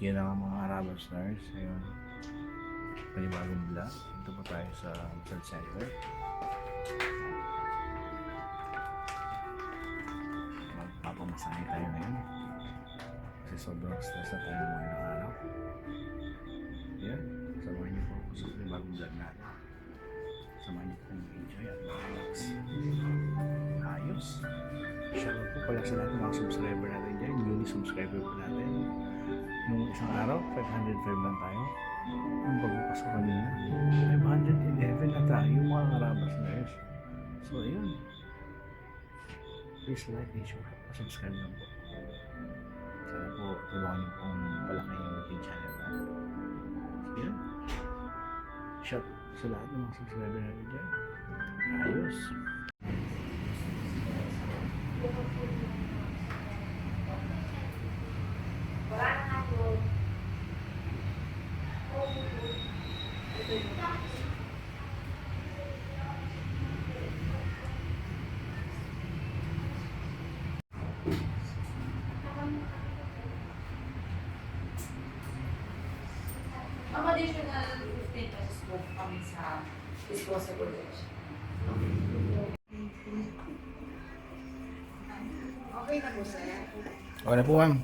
yun ang mga Arab stars. Ayun. Panibagong vlog. Ito po tayo sa massage center. Magpapamasahe tayo ngayon. Kasi sobrang stress na tayo mga ilang araw. Yan. Samahan niyo po sa panibagong vlog natin. Samahan niyo po enjoy at relax. Ayos. Shoutout po pala sa lahat ng mga subscriber natin dyan. Newly subscriber po natin. Nung isang araw, 505 lang tayo. Ang pagbukas ko kanina, 511 na tayo mga karabas guys. So, ayun. Please like and share. Subscribe lang po. Sana po tulungan niyo pong palaki yung ating channel natin. So, yun. Shout sa lahat ng mga subscriber natin dyan. Ayos. Ang additional 15 pesos po kami sa disposable dish. Okay na po, sir. Okay na po, ma'am.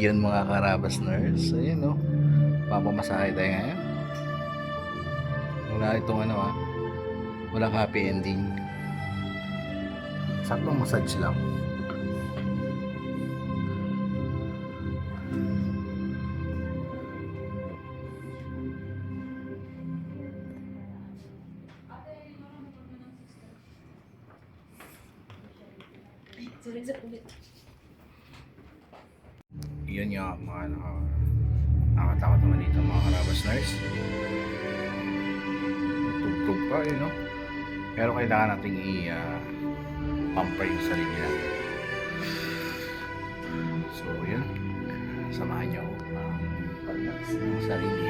Yun mga karabas nurse. Ayun no. Papamasahe tayo ngayon. Wala itong ano ah. Walang happy ending. Saktong massage lang. Sorry, sir, ulit. Yun yung mga naka, nakakatakot naman dito mga karabas nurse. Tugtog pa yun no. Pero kailangan nating i-pamper yung sarili natin. So yun. Samahan ako ang ng sarili.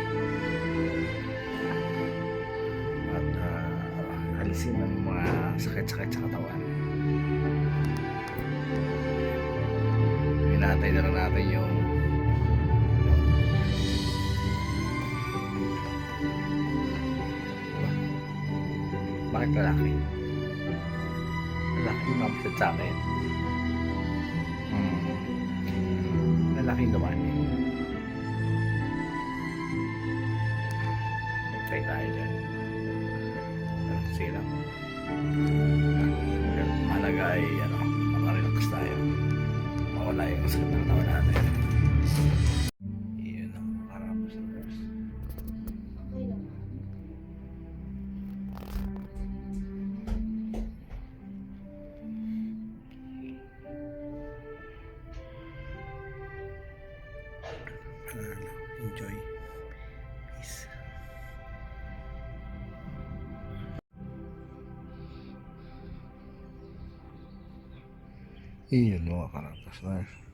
At uh, alisin ang mga sakit-sakit sa katawan. Hinatay na lang natin yung Bakit lalaki? Lalaki yung mapasad sa akin. Hmm. Lalaki naman eh. Enjoy. Peace. Iyon mga karapas na.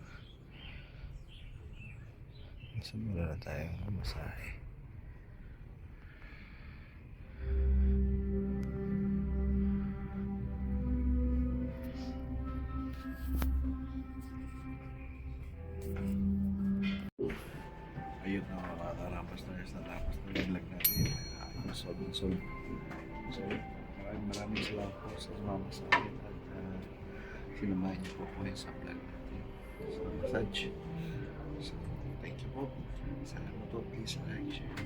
Simula na tayong masahe. Ayun na mga karapas na na tapos na yung vlog natin. Solve and solve. So, maraming maraming salamat po sa sumama sa akin at uh, sinamahan niyo po po yun sa vlog natin. Sa massage. So, thank you po. Sana mo to please like, share, and subscribe.